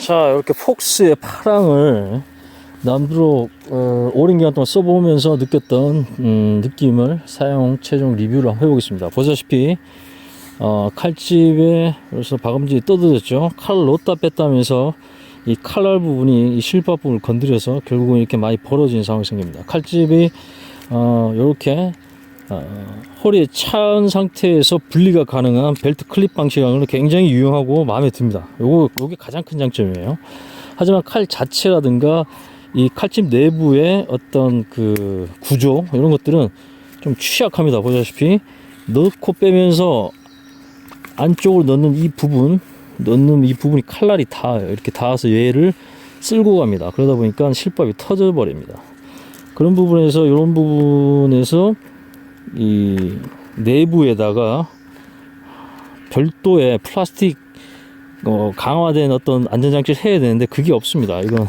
자 이렇게 폭스의 파랑을 남들로 어, 오랜 기간 동안 써보면서 느꼈던 음, 느낌을 사용 최종 리뷰를 한번 해보겠습니다. 보시다시피 어, 칼집에 그래서 박음질이 떠들었죠. 칼을 넣었다 뺐다 하면서 이 칼날 부분이 이 실밥 부분을 건드려서 결국은 이렇게 많이 벌어지는 상황이 생깁니다. 칼집이 어, 이렇게 어, 허리에 차은 상태에서 분리가 가능한 벨트 클립 방식은 굉장히 유용하고 마음에 듭니다. 요거, 요게 가장 큰 장점이에요. 하지만 칼 자체라든가 이 칼집 내부의 어떤 그 구조, 이런 것들은 좀 취약합니다. 보시다시피 넣고 빼면서 안쪽으로 넣는 이 부분, 넣는 이 부분이 칼날이 닿아요. 이렇게 닿아서 얘를 쓸고 갑니다. 그러다 보니까 실밥이 터져 버립니다. 그런 부분에서, 이런 부분에서 이 내부에다가 별도의 플라스틱 어, 강화된 어떤 안전장치를 해야 되는데 그게 없습니다. 이건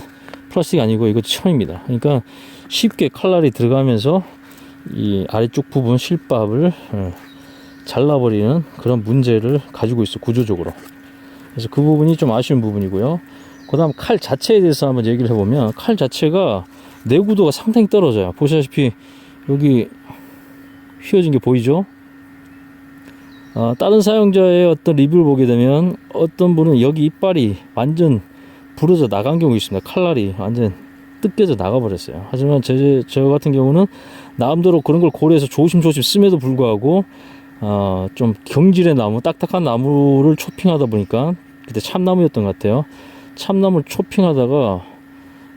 플라스틱 아니고 이거 천입니다. 그러니까 쉽게 칼날이 들어가면서 이 아래쪽 부분 실밥을 어, 잘라버리는 그런 문제를 가지고 있어 구조적으로. 그래서 그 부분이 좀 아쉬운 부분이고요. 그 다음 칼 자체에 대해서 한번 얘기를 해보면 칼 자체가 내구도가 상당히 떨어져요. 보시다시피 여기 휘어진 게 보이죠? 아, 다른 사용자의 어떤 리뷰를 보게 되면 어떤 분은 여기 이빨이 완전 부러져 나간 경우 있습니다. 칼날이 완전 뜯겨져 나가버렸어요. 하지만 제, 저 같은 경우는 나름대로 그런 걸 고려해서 조심조심 씀에도 불구하고 어, 좀 경질의 나무, 딱딱한 나무를 초핑하다 보니까 그때 참나무였던 것 같아요. 참나무를 초핑하다가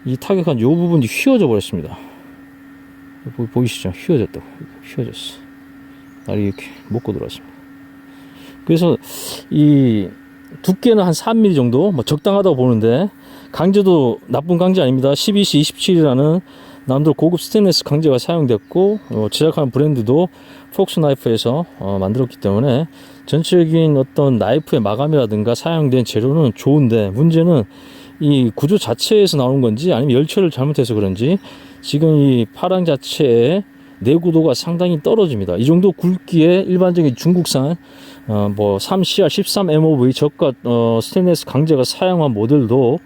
이 타격한 요 부분이 휘어져 버렸습니다. 보, 보이시죠? 휘어졌다고. 휘어졌어. 날이 이렇게 먹고 들어왔습니다. 그래서 이 두께는 한 3mm 정도, 뭐 적당하다고 보는데 강제도 나쁜 강제 아닙니다. 12C 27이라는 남들 고급 스테인리스 강제가 사용됐고 어, 제작하는 브랜드도 폭스 나이프에서 어, 만들었기 때문에 전체적인 어떤 나이프의 마감이라든가 사용된 재료는 좋은데 문제는 이 구조 자체에서 나오는 건지 아니면 열처를 잘못해서 그런지 지금 이 파랑 자체의 내구도가 상당히 떨어집니다. 이 정도 굵기에 일반적인 중국산 어, 뭐 3CR 13MOV 저가 어, 스테인리스 강제가 사용한 모델도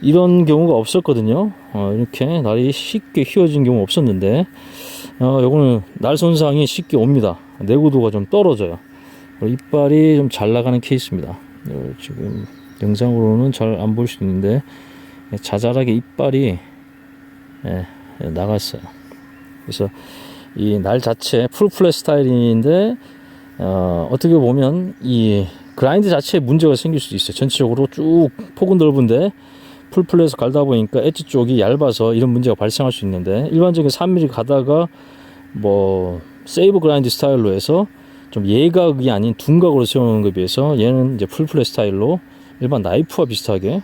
이런 경우가 없었거든요. 어, 이렇게 날이 쉽게 휘어진 경우 없었는데 어, 요거는 날 손상이 쉽게 옵니다. 내구도가 좀 떨어져요. 이빨이 좀 잘 나가는 케이스입니다. 어, 지금 영상으로는 잘 안 볼 수 있는데 자잘하게 이빨이 예, 나갔어요. 그래서 이 날 자체 풀플랫 스타일인데 어, 어떻게 보면 이 그라인드 자체에 문제가 생길 수도 있어요. 전체적으로 쭉 폭은 넓은데 풀플랫에서 갈다 보니까 엣지 쪽이 얇아서 이런 문제가 발생할 수 있는데 일반적인 3mm 가다가 뭐 세이브 그라인드 스타일로 해서 좀 예각이 아닌 둔각으로 세우는 것에 비해서 얘는 이제 풀플랫 스타일로 일반 나이프와 비슷하게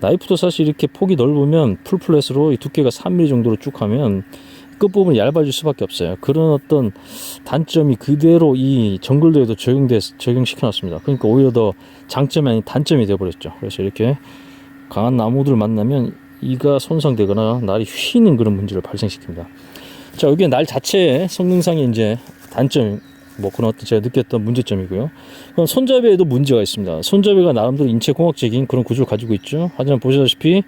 나이프도 사실 이렇게 폭이 넓으면 풀플랫으로 이 두께가 3mm 정도로 쭉 하면 끝부분이 얇아질 수밖에 없어요. 그런 어떤 단점이 그대로 이 정글도에도 적용돼 적용시켜 놨습니다. 그러니까 오히려 더 장점이 아닌 단점이 되어 버렸죠. 그래서 이렇게 강한 나무들을 만나면 이가 손상되거나 날이 휘는 그런 문제를 발생시킵니다. 자, 여기 날 자체의 성능상의 이제 단점, 뭐 그런 어떤 제가 느꼈던 문제점이고요. 그럼 손잡이에도 문제가 있습니다. 손잡이가 나름대로 인체 공학적인 그런 구조를 가지고 있죠. 하지만 보시다시피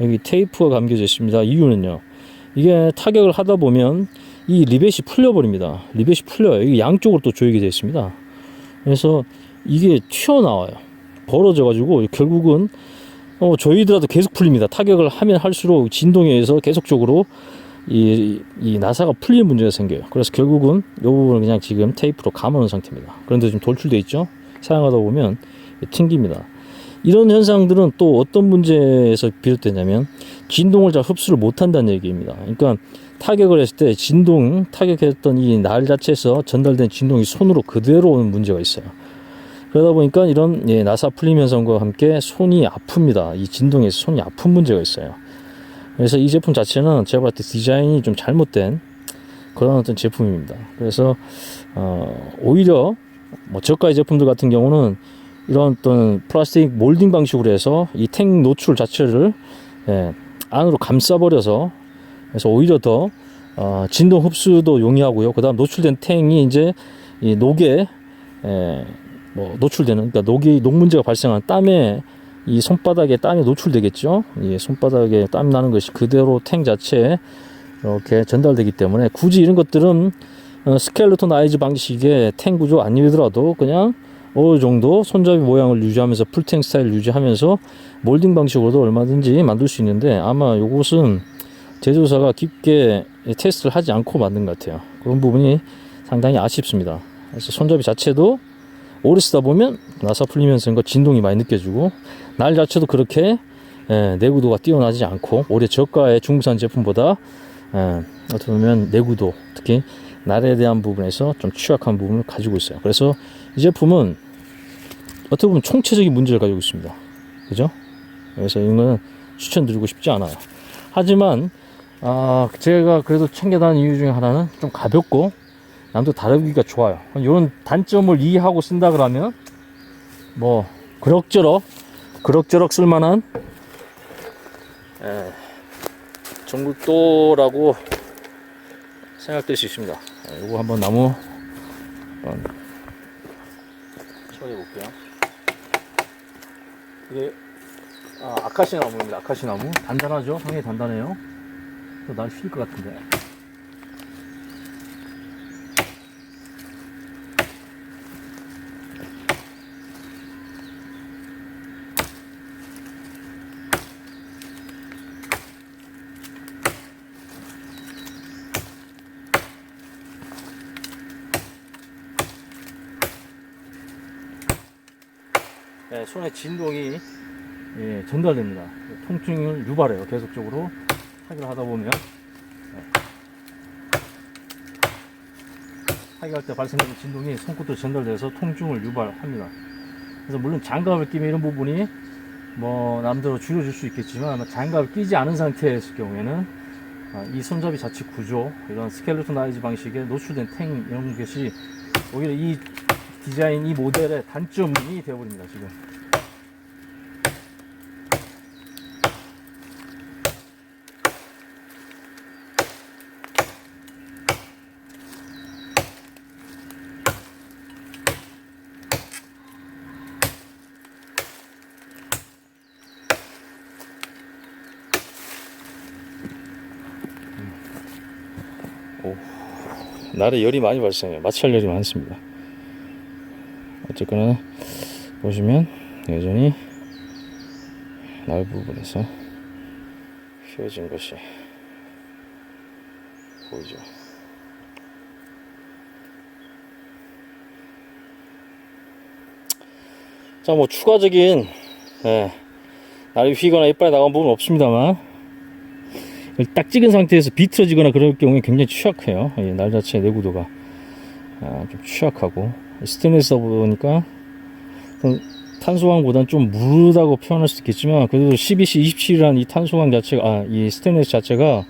여기 테이프가 감겨져 있습니다. 이유는요. 이게 타격을 하다 보면 이 리벳이 풀려버립니다. 리벳이 풀려요. 이게 양쪽으로 또 조이게 되어 있습니다. 그래서 이게 튀어나와요. 벌어져가지고 결국은 어, 저희들도 계속 풀립니다. 타격을 하면 할수록 진동에 의해서 계속적으로 이, 이 나사가 풀리는 문제가 생겨요. 그래서 결국은 이 부분을 그냥 지금 테이프로 감아놓은 상태입니다. 그런데 지금 돌출돼 있죠? 사용하다 보면 튕깁니다. 이런 현상들은 또 어떤 문제에서 비롯되냐면 진동을 잘 흡수를 못한다는 얘기입니다. 그러니까 타격을 했을 때 진동, 타격했던 이 날 자체에서 전달된 진동이 손으로 그대로 오는 문제가 있어요. 그러다 보니까 이런 예, 나사 풀림 현상과 함께 손이 아픕니다. 이 진동에서 손이 아픈 문제가 있어요. 그래서 이 제품 자체는 제가 봤을 때 디자인이 좀 잘못된 그런 어떤 제품입니다. 그래서 어, 오히려 뭐 저가의 제품들 같은 경우는 이런 어떤 플라스틱 몰딩 방식으로 해서 이 탱 노출 자체를 예, 안으로 감싸버려서 그래서 오히려 더 어, 진동 흡수도 용이하고요. 그다음 노출된 탱이 이제 이 녹에 예, 뭐 노출되는 그러니까 녹이 녹 문제가 발생한 땀에 이 손바닥에 땀이 노출되겠죠. 이 손바닥에 땀 나는 것이 그대로 탱 자체에 이렇게 전달되기 때문에 굳이 이런 것들은 어, 스켈레톤 아이즈 방식의 탱 구조 아니더라도 그냥 어느 정도 손잡이 모양을 유지하면서 풀탱 스타일 유지하면서 몰딩 방식으로도 얼마든지 만들 수 있는데 아마 요것은 제조사가 깊게 테스트를 하지 않고 만든 것 같아요. 그런 부분이 상당히 아쉽습니다. 그래서 손잡이 자체도 오래 쓰다 보면 나사 풀리면서 그 진동이 많이 느껴지고 날 자체도 그렇게 예, 내구도가 뛰어나지 않고 오히려 저가의 중국산 제품보다 예, 어떻게 보면 내구도 특히 날에 대한 부분에서 좀 취약한 부분을 가지고 있어요. 그래서 이 제품은 어떻게 보면 총체적인 문제를 가지고 있습니다. 그죠? 그래서 이거는 추천드리고 싶지 않아요. 하지만 아, 제가 그래도 챙겨다는 이유 중에 하나는 좀 가볍고 남도 다루기가 좋아요. 이런 단점을 이해하고 쓴다 그러면 뭐 그럭저럭 그럭저럭 쓸만한 예, 정글도라고 생각될 수 있습니다. 예, 이거 한번 나무 한번 처리해 볼게요. 이게 아, 아카시 나무입니다. 아카시 나무 단단하죠? 상당히 단단해요. 날휠것 같은데. 손에 진동이 예, 전달됩니다. 통증을 유발해요. 계속적으로 타기를 하다 보면 네. 타기할 때 발생되는 진동이 손끝으로 전달돼서 통증을 유발합니다. 그래서 물론 장갑을 끼면 이런 부분이 뭐 남대로 줄여줄 수 있겠지만 장갑을 끼지 않은 상태였을 경우에는 아, 이 손잡이 자체 구조 이런 스켈레톤 아이즈 방식의 노출된 탱 이런 것이 오히려 이 디자인 이 모델의 단점이 되어버립니다 지금 날에 열이 많이 발생해요 마찰 열이 많습니다 어쨌거나 보시면 여전히 날 부분에서 휘어진 것이 보이죠. 자, 뭐 추가적인 예, 날이 휘거나 이빨이 나간 부분은 없습니다만 딱 찍은 상태에서 비틀어지거나 그럴 경우에 굉장히 취약해요. 예, 날 자체 내구도가 아, 좀 취약하고 스테인리스다 보니까 탄소광보다는 좀 무르다고 표현할 수도 있겠지만 그래도 12C, 27이라는 이 탄소광 자체가 아, 이 스테인리스 자체가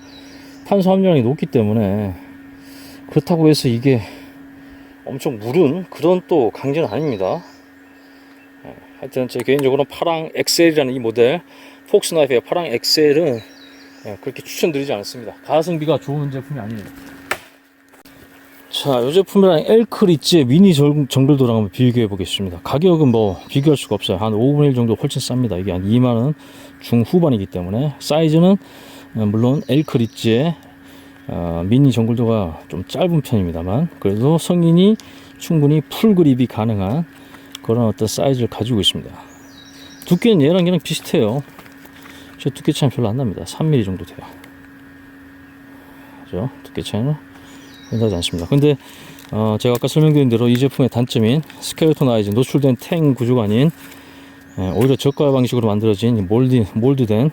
탄소 함유량이 높기 때문에 그렇다고 해서 이게 엄청 무른 그런 또 강제는 아닙니다. 예, 하여튼 제 개인적으로 파랑 엑셀이라는 이 모델 폭스나이프의 파랑 엑셀은 예, 그렇게 추천드리지 않습니다. 가성비가 좋은 제품이 아니에요. 자, 이 제품이랑 엘크리츠의 미니 정- 정글도랑 한번 비교해 보겠습니다. 가격은 뭐 비교할 수가 없어요. 한 5분의 1 정도 훨씬 쌉니다. 이게 한 2만 원 중후반이기 때문에 사이즈는 어, 물론 엘크리츠의 어, 미니 정글도가 좀 짧은 편입니다만 그래도 성인이 충분히 풀 그립이 가능한 그런 어떤 사이즈를 가지고 있습니다. 두께는 얘랑 얘랑 비슷해요. 저 두께 차이는 별로 안 납니다. 3mm 정도 돼요. 그죠? 두께 차이는 흔하지 않습니다. 근데 어, 제가 아까 설명드린 대로 이 제품의 단점인 스켈레톤 아이즈 노출된 탱 구조가 아닌 예, 오히려 저가 방식으로 만들어진 이 몰드, 몰드된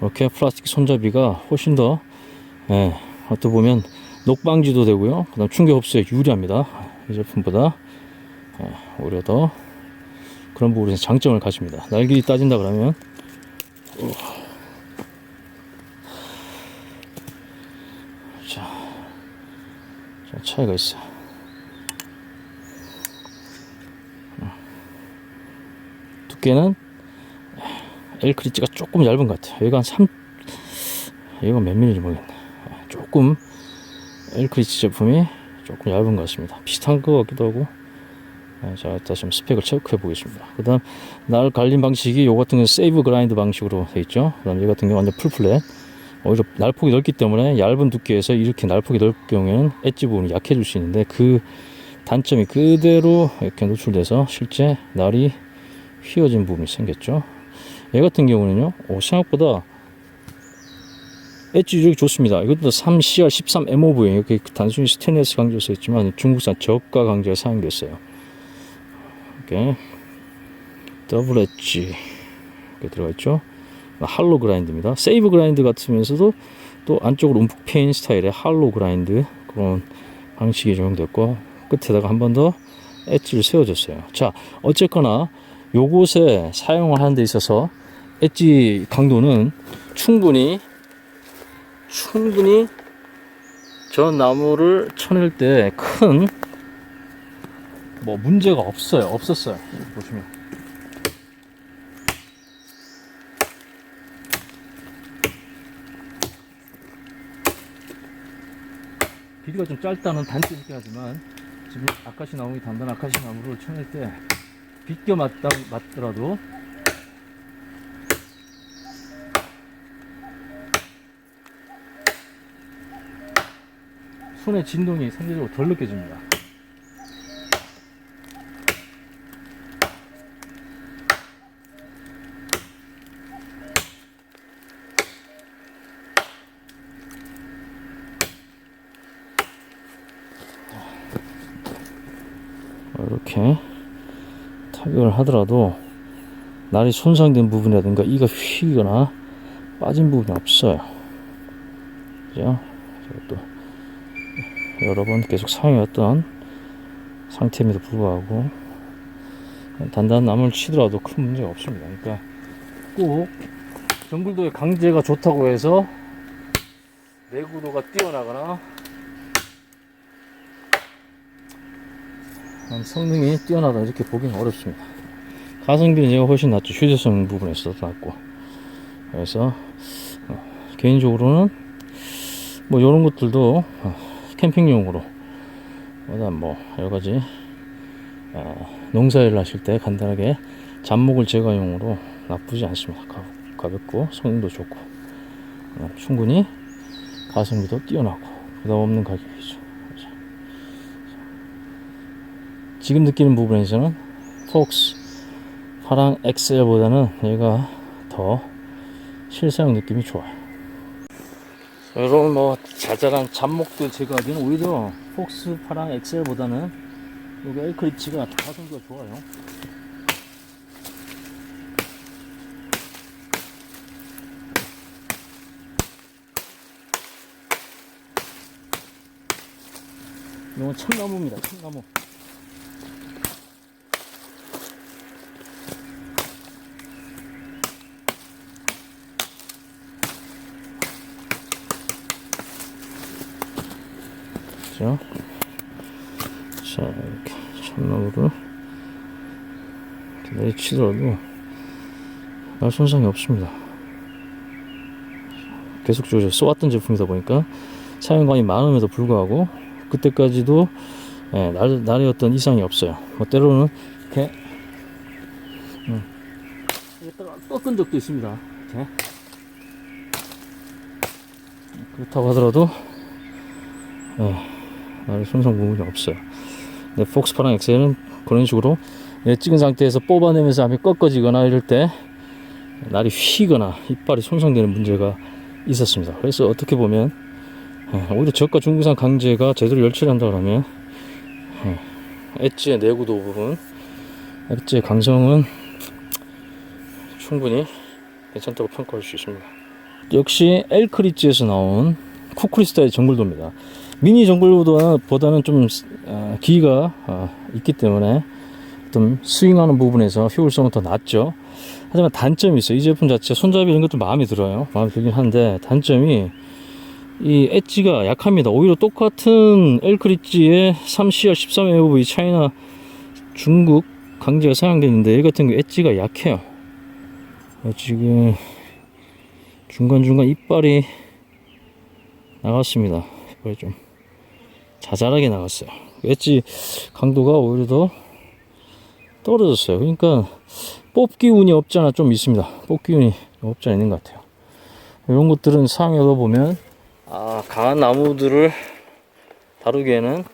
이렇게 플라스틱 손잡이가 훨씬 더 예, 어떻게 보면 녹방지도 되고요. 그 다음 충격 흡수에 유리합니다. 이 제품보다 예, 오히려 더 그런 부분에서 장점을 가집니다. 날길이 따진다 그러면 자, 자 차이가 있어. 두께는 엘크리치가 조금 얇은 것 같아요. 여기가 한 3, 여기가 몇 밀리인지 모르겠네. 조금 엘크리치 제품이 조금 얇은 것 같습니다. 비슷한 것 같기도 하고 네, 자, 다시 한번 스펙을 체크해 보겠습니다. 그 다음, 날 갈림 방식이 요 같은 경우는 세이브 그라인드 방식으로 되어 있죠. 그 다음, 이 같은 경우 완전 풀플랫. 오히려 날폭이 넓기 때문에 얇은 두께에서 이렇게 날폭이 넓을 경우에는 엣지 부분이 약해질 수 있는데 그 단점이 그대로 이렇게 노출돼서 실제 날이 휘어진 부분이 생겼죠. 얘 같은 경우는요, 오, 생각보다 엣지 유력이 좋습니다. 이것도 3CR 13MOV 이렇게 단순히 스테인리스 있지만 중국산 저가 강제가 사용됐어요. 이렇게 더블 엣지 이렇게 들어가 있죠. 할로 그라인드입니다. 세이브 그라인드 같으면서도 또 안쪽으로 움푹 패인 스타일의 할로 그라인드 그런 방식이 적용됐고 끝에다가 한 번 더 엣지를 세워줬어요. 자, 어쨌거나 요곳에 사용을 하는 데 있어서 엣지 강도는 충분히 충분히 저 나무를 쳐낼 때 큰 뭐 문제가 없어요. 없었어요. 보시면. 길이가 좀 짧다는 단점이긴 하지만 지금 아카시 나무이 단단 아카시 나무를 쳐낼 때 비껴 맞다, 맞더라도 손의 진동이 상대적으로 덜 느껴집니다. 이렇게 타격을 하더라도 날이 손상된 부분이라든가 이가 휘거나 빠진 부분이 없어요. 그죠? 또 여러 번 계속 사용해왔던 상태임에도 불구하고 단단한 나무를 치더라도 큰 문제가 없습니다. 그러니까 꼭 정글도의 강제가 좋다고 해서 내구도가 뛰어나거나 음, 성능이 뛰어나다 이렇게 보기는 어렵습니다. 가성비는 제가 훨씬 낫죠. 휴대성 부분에서 도 낫고 그래서 어, 개인적으로는 뭐 이런 것들도 어, 캠핑용으로 그다음 뭐 여러 가지 어, 농사일 하실 때 간단하게 잡목을 제거용으로 나쁘지 않습니다. 가, 가볍고 성능도 좋고 어, 충분히 가성비도 뛰어나고 부담 없는 가격이죠. 지금 느끼는 부분에서는 폭스 파랑 엑셀보다는 얘가 더 실사용 느낌이 좋아요. 이런 뭐 자잘한 잡목들 제거하기는 오히려 폭스 파랑 엑셀보다는 여기 엘크리치가 가성비가 좋아요. 이건 참나무입니다. 참나무. 그죠? 자, 이렇게 참나무를 내리치더라도 날 손상이 없습니다. 계속적으로 써왔던 제품이다 보니까 사용감이 많음에도 불구하고 그때까지도 예, 날, 날의 어떤 이상이 없어요. 뭐 때로는 이렇게 음, 꺾은 적도 있습니다. 이렇게. 그렇다고 하더라도 예, 손상 부분이 없어요. 근데 폭스파랑 엑셀은 그런 식으로 예, 찍은 상태에서 뽑아내면서 함이 꺾어지거나 이럴 때 날이 휘거나 이빨이 손상되는 문제가 있었습니다. 그래서 어떻게 보면 예, 오히려 저가 중국산 강제가 제대로 열취를 한다 그러면 예, 엣지의 내구도 부분 엣지의 강성은 충분히 괜찮다고 평가할 수 있습니다. 역시 엘크리치에서 나온 쿠크리스타의 정글도입니다. 미니 정글보다는 좀 어, 길이가 어, 있기 때문에 좀 스윙하는 부분에서 효율성은 더 낮죠. 하지만 단점이 있어요. 이 제품 자체 손잡이 이런 것도 마음에 들어요. 마음에 들긴 한데 단점이 이 엣지가 약합니다. 오히려 똑같은 엘크리치의 3CR 13AOV 차이나 중국 강제가 사용되는데 얘 같은 경우 엣지가 약해요. 어, 지금 중간중간 이빨이 나갔습니다. 이빨이 좀 자잘하게 나갔어요. 엣지 강도가 오히려 더 떨어졌어요. 그러니까 뽑기 운이 없잖아 좀 있습니다. 뽑기 운이 없지 않아 있는 것 같아요. 이런 것들은 사용해서 보면 아 강한 나무들을 다루기에는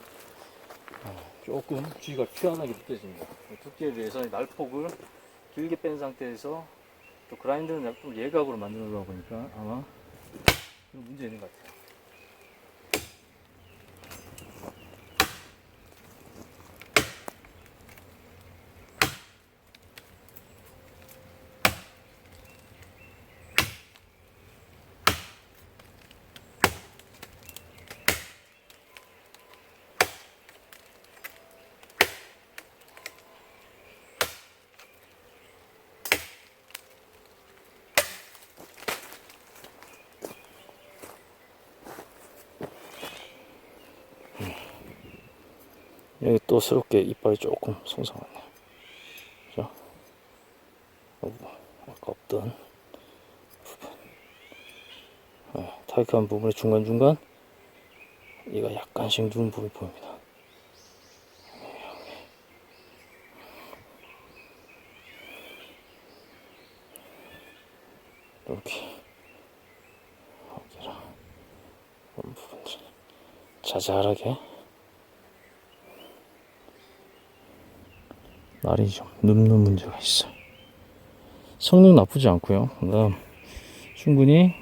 조금 주의가 필요하게 느껴집니다. 두께에 비해서 날폭을 길게 뺀 상태에서 또 그라인더는 좀 예각으로 만들어다 보니까 아마 좀 문제 있는 것 같아요. 여기 또 새롭게 이빨이 조금 송상하네. 그죠? 그리고 아까 없던 부분. 네, 타이트한 부분의 중간중간 얘가 약간씩 누른 부분이 보입니다. 이렇게 여기랑 이런 부분들 자잘하게 날이 좀 눕는 문제가 있어요. 성능 나쁘지 않고요. 그다음 충분히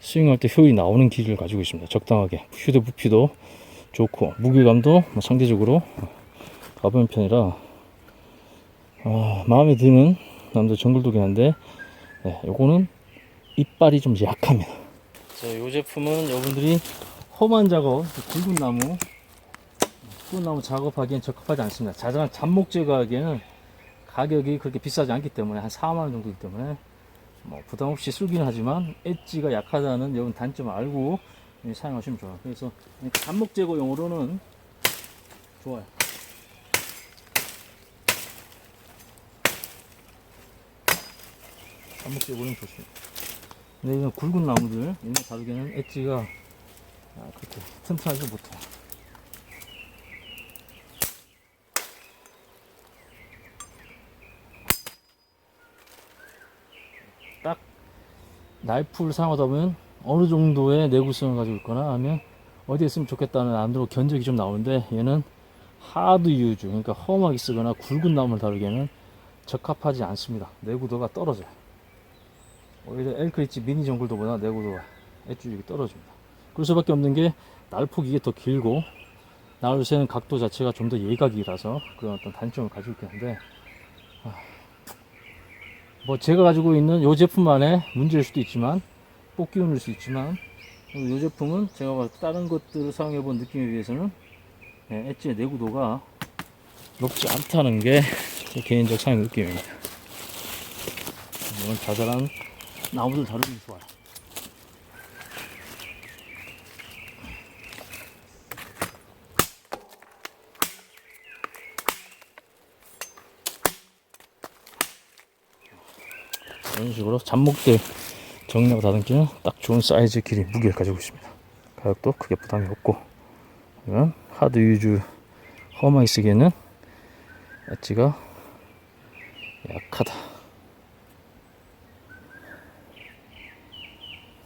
스윙할 때 효율이 나오는 기를 가지고 있습니다. 적당하게 휴대 부피도 좋고 무게감도 뭐 상대적으로 가벼운 편이라 아, 마음에 드는 남자 정글도긴 한데 네, 요거는 이빨이 좀 약합니다. 자, 이 제품은 여러분들이 험한 작업, 굵은 나무 굵은 나무 작업하기엔 적합하지 않습니다. 자잘한 잡목 제거하기에는 가격이 그렇게 비싸지 않기 때문에 한 4만 원 정도이기 때문에 뭐 부담 없이 쓰기는 하지만 엣지가 약하다는 이런 단점을 알고 예, 사용하시면 좋아요. 그래서 잡목 제거용으로는 좋아요. 잡목 제거용 좋습니다. 근데 이건 굵은 나무들 이런 거 다루기에는 엣지가 아, 그렇게 튼튼하지 못해요. 나이프를 사용하다 보면 어느 정도의 내구성을 가지고 있거나 하면 어디에 쓰면 좋겠다는 안으로 견적이 좀 나오는데 얘는 하드 유즈 그러니까 험하게 쓰거나 굵은 나무를 다루기에는 적합하지 않습니다. 내구도가 떨어져요. 오히려 엘크리치 미니 정글도보다 내구도가 엣주력이 떨어집니다. 그럴 수밖에 없는 게 날폭이 이게 더 길고 나를 새는 각도 자체가 좀 더 예각이라서 그런 어떤 단점을 가지고 있긴 한데 뭐 제가 가지고 있는 이 제품만의 문제일 수도 있지만 뽑기운일 수 있지만 이 제품은 제가 다른 것들을 사용해 본 느낌에 비해서는 네, 엣지의 내구도가 높지 않다는 게 제 개인적 사용 느낌입니다. 이건 자잘한 나무들 다루기 좋아요. 이런 식으로 잡목들 정리하고 다듬기는 딱 좋은 사이즈 길이 무게를 가지고 있습니다. 가격도 크게 부담이 없고 이건 하드 유즈 험하게 쓰기에는 엣지가 약하다.